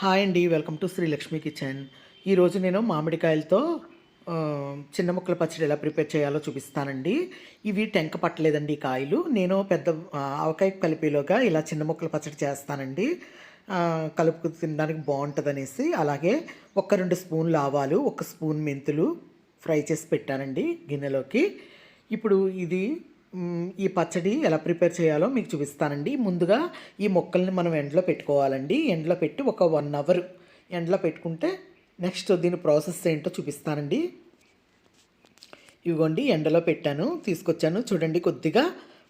Hi అండి welcome to Srilakshmi kitchen. ఈరోజు నేను మామిడికాయలతో చిన్న ముక్కల పచ్చడి ఎలా ప్రిపేర్ చేయాలో చూపిస్తానండి. ఇవి టెంక పట్టలేదండి ఈ కాయలు. నేను పెద్ద ఆ, ఆవకాయ ఇలా చిన్న ముక్కల పచ్చడి చేస్తానండి. కలుపుకు తినడానికి బాగుంటుంది అనేసి అలాగే ఒక రెండు స్పూన్లు ఆవాలు ఒక స్పూన్ మెంతులు ఫ్రై చేసి పెట్టానండి గిన్నెలోకి. ఇప్పుడు ఇది ఈ పచ్చడి ఎలా ప్రిపేర్ చేయాలో మీకు చూపిస్తానండి. ముందుగా ఈ మొక్కల్ని మనం ఎండలో పెట్టుకోవాలండి. ఎండలో పెట్టి ఒక వన్ అవర్ ఎండలో పెట్టుకుంటే నెక్స్ట్ దీని ప్రాసెస్ ఏంటో చూపిస్తానండి. ఇవిగోండి ఎండలో పెట్టాను తీసుకొచ్చాను. చూడండి కొద్దిగా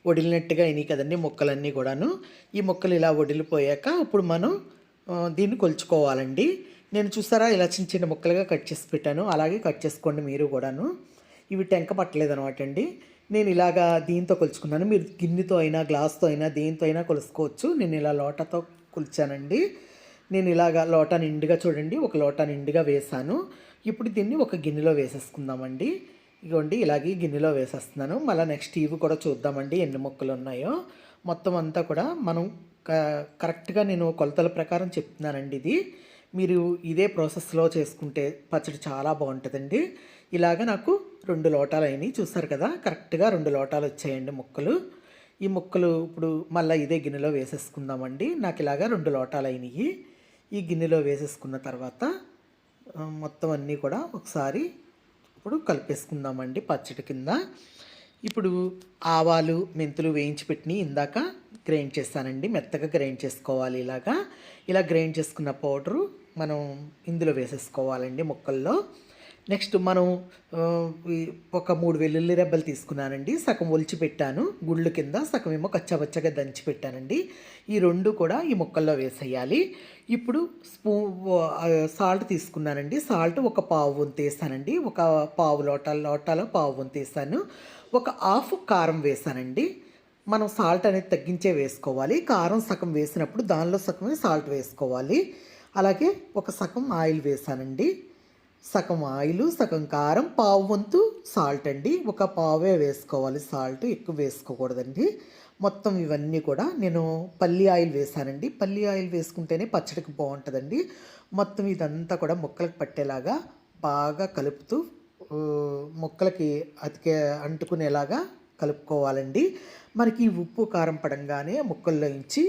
వడిలినట్టుగా అయినాయి కదండి మొక్కలన్నీ కూడాను. ఈ మొక్కలు ఇలా వడిలిపోయాక ఇప్పుడు మనం దీన్ని కొలుచుకోవాలండి. నేను చూసారా ఇలా చిన్న చిన్న ముక్కలుగా కట్ చేసి పెట్టాను. అలాగే కట్ చేసుకోండి మీరు కూడాను. ఇవి టెంక పట్టలేదు అనమాట అండి. నేను ఇలాగా దీంతో కొలుచుకున్నాను. మీరు గిన్నెతో అయినా గ్లాస్తో అయినా దేంతో అయినా కొలుసుకోవచ్చు. నేను ఇలా లోటతో కొలిచానండి. నేను ఇలాగా లోటా నిండుగా చూడండి. ఒక లోటా నిండుగా వేసాను ఇప్పుడు దీన్ని ఒక గిన్నెలో వేసేసుకుందామండి. ఇగోండి ఇలాగే గిన్నెలో వేసేస్తున్నాను. మళ్ళీ నెక్స్ట్ ఇవి కూడా చూద్దామండి ఎన్ని మొక్కలు ఉన్నాయో. మొత్తం అంతా కూడా మనం క- కరెక్ట్గా నేను కొలతల ప్రకారం చెప్తున్నానండి ఇది. మీరు ఇదే ప్రాసెస్లో చేసుకుంటే పచ్చడి చాలా బాగుంటుందండి. ఇలాగ నాకు రెండు లోటాలు అయినాయి. చూస్తారు కదా కరెక్ట్గా రెండు లోటాలు వచ్చాయండి ముక్కలు. ఈ ముక్కలు ఇప్పుడు మళ్ళీ ఇదే గిన్నెలో వేసేసుకుందామండి. నాకు ఇలాగా రెండు లోటాలు అయినాయి. ఈ గిన్నెలో వేసేసుకున్న తర్వాత మొత్తం అన్నీ కూడా ఒకసారి ఇప్పుడు కలిపేసుకుందామండి పచ్చడి కింద. ఇప్పుడు ఆవాలు మెంతులు వేయించి పెట్టి ఇందాక గ్రైండ్ చేస్తానండి. మెత్తగా గ్రైండ్ చేసుకోవాలి ఇలాగా. ఇలా గ్రైండ్ చేసుకున్న పౌడరు మనం ఇందులో వేసేసుకోవాలండి ముక్కల్లో. నెక్స్ట్ మనం ఒక మూడు వెల్లుల్లి రెబ్బలు తీసుకున్నానండి. సగం ఒలిచి పెట్టాను. గుళ్ళు కింద సగం ఏమో కచ్చబచ్చగా దంచి పెట్టానండి. ఈ రెండు కూడా ఈ ముక్కల్లో వేసేయాలి. ఇప్పుడు స్పూ సాల్ట్ తీసుకున్నానండి. సాల్ట్ ఒక పావు వంతు వేసానండి. ఒక పావు లోటాల లోటాలో పావు వంతు వేసాను. ఒక హాఫ్ కారం వేసానండి. మనం సాల్ట్ అనేది తగ్గించే వేసుకోవాలి. కారం సగం వేసినప్పుడు దానిలో సగమే సాల్ట్ వేసుకోవాలి. అలాగే ఒక సగం ఆయిల్ వేసానండి. సగం ఆయిల్ సగం కారం పావు వంతు సాల్ట్ అండి. ఒక పావే వేసుకోవాలి. సాల్ట్ ఎక్కువ వేసుకోకూడదండి. మొత్తం ఇవన్నీ కూడా నేను పల్లి ఆయిల్ వేసానండి. పల్లి ఆయిల్ వేసుకుంటేనే పచ్చడికి బాగుంటుందండి. మొత్తం ఇదంతా కూడా ముక్కలకు పట్టేలాగా బాగా కలుపుతూ మొక్కలకి ముక్కలకి అతికే అంటుకునేలాగా కలుపుకోవాలండి. మనకి ఉప్పు కారం పడంగానే ముక్కల్లో నుంచి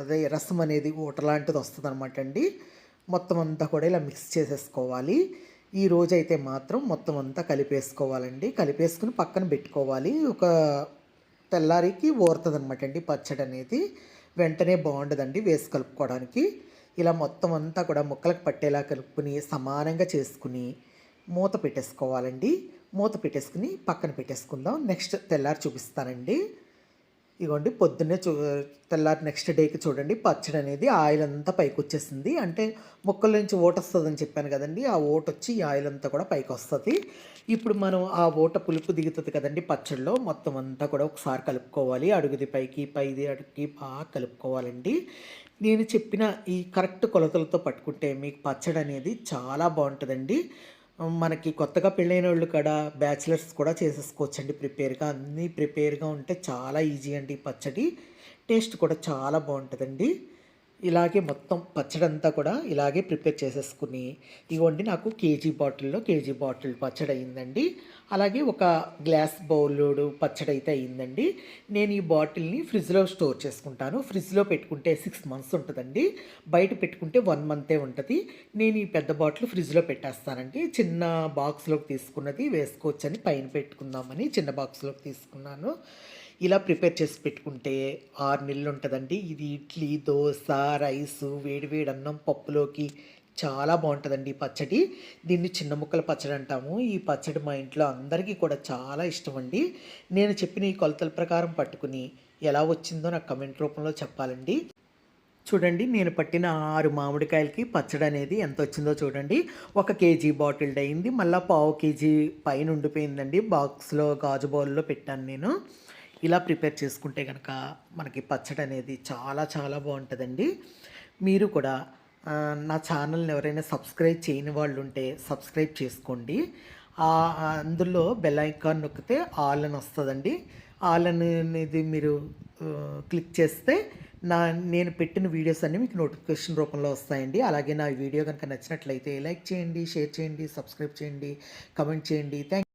అదే రసం అనేది ఊటలాంటిది వస్తుంది అనమాట అండి. మొత్తం అంతా కూడా ఇలా మిక్స్ చేసేసుకోవాలి. ఈ రోజైతే మాత్రం మొత్తం అంతా కలిపేసుకోవాలండి. కలిపేసుకుని పక్కన పెట్టుకోవాలి. ఒక తెల్లారికి ఊరుతుంది అనమాట అండి పచ్చడి అనేది వెంటనే బాగుండదండి వేసి కలుపుకోవడానికి. ఇలా మొత్తం అంతా కూడా ముక్కలకు పట్టేలా కలుపుకుని సమానంగా చేసుకుని మూత పెట్టేసుకోవాలండి. మూత పెట్టేసుకుని పక్కన పెట్టేసుకుందాం. నెక్స్ట్ తెల్లారి చూపిస్తానండి. ఇగోండి పొద్దున్నే చూ తెల్లారి నెక్స్ట్ డేకి చూడండి పచ్చడి అనేది ఆయిల్ అంతా పైకి వచ్చేసింది అంటే మొక్కల నుంచి ఓట వస్తుందని చెప్పాను కదండి ఆ ఓట వచ్చి ఈ ఆయిల్ అంతా కూడా పైకి వస్తుంది ఇప్పుడు మనం ఆ ఓట పులుపు దిగుతుంది కదండి పచ్చడిలో మొత్తం అంతా కూడా ఒకసారి కలుపుకోవాలి. అడుగుది పైకి పైది అడుగుకి బాగా కలుపుకోవాలండి. నేను చెప్పిన ఈ కరెక్ట్ కొలతలతో పట్టుకుంటే మీకు పచ్చడి అనేది చాలా బాగుంటుందండి. మనకి కొత్తగా పెళ్ళైన వాళ్ళు కూడా బ్యాచిలర్స్ కూడా చేసేసుకోవచ్చండి. ప్రిపేర్గా అన్నీ ప్రిపేర్గా ఉంటే చాలా ఈజీ అండి పచ్చడి. టేస్ట్ కూడా చాలా బాగుంటుందండి. ఇలాగే మొత్తం పచ్చడి అంతా కూడా ఇలాగే ప్రిపేర్ చేసేసుకుని ఇవ్వండి నాకు కేజీ బాటిల్లో కేజీ బాటిల్ పచ్చడి అయిందండి అలాగే ఒక గ్లాస్ బౌల్లోడు పచ్చడి అయితే అయిందండి. నేను ఈ బాటిల్ని ఫ్రిడ్జ్లో స్టోర్ చేసుకుంటాను. ఫ్రిడ్జ్లో పెట్టుకుంటే సిక్స్ మంత్స్ ఉంటుందండి. బయట పెట్టుకుంటే వన్ మంతే ఉంటుంది. నేను ఈ పెద్ద బాటిల్ ఫ్రిడ్జ్లో పెట్టేస్తానండి. చిన్న బాక్స్లోకి తీసుకున్నది వేసుకోవచ్చని పైన పెట్టుకుందామని చిన్న బాక్స్లోకి తీసుకున్నాను. ఇలా ప్రిపేర్ చేసి పెట్టుకుంటే ఆరు నెలలు ఉంటుందండి. ఇది ఇడ్లీ దోశ రైస్ వేడివేడి అన్నం పప్పులోకి చాలా బాగుంటుందండి ఈ పచ్చడి. దీన్ని చిన్న ముక్కల పచ్చడి అంటాము. ఈ పచ్చడి మా ఇంట్లో అందరికీ కూడా చాలా ఇష్టం అండి. నేను చెప్పిన ఈ కొలతల ప్రకారం పట్టుకుని ఎలా వచ్చిందో నాకు కమెంట్ రూపంలో చెప్పాలండి. చూడండి నేను పట్టిన ఆరు మామిడికాయలకి పచ్చడి అనేది ఎంత వచ్చిందో చూడండి. ఒక కేజీ బాటిల్డ్ అయింది. మళ్ళీ పావు కేజీ పైన ఉండిపోయిందండి. బాక్స్లో గాజు బౌల్లో పెట్టాను నేను. ఇలా ప్రిపేర్ చేసుకుంటే కనుక మనకి పచ్చడి అనేది చాలా చాలా బాగుంటుందండి. మీరు కూడా నా ఛానల్ని ఎవరైనా సబ్స్క్రైబ్ చేయని వాళ్ళు ఉంటే సబ్స్క్రైబ్ చేసుకోండి. అందులో బెల్ ఐకాన్ నొక్కితే ఆల్ అని వస్తుందండి. ఆల్ అనేది మీరు క్లిక్ చేస్తే నా నేను పెట్టిన వీడియోస్ అన్నీ మీకు నోటిఫికేషన్ రూపంలో వస్తాయండి. అలాగే నా వీడియో కనుక నచ్చినట్లయితే లైక్ చేయండి షేర్ చేయండి సబ్స్క్రైబ్ చేయండి కమెంట్ చేయండి. థ్యాంక్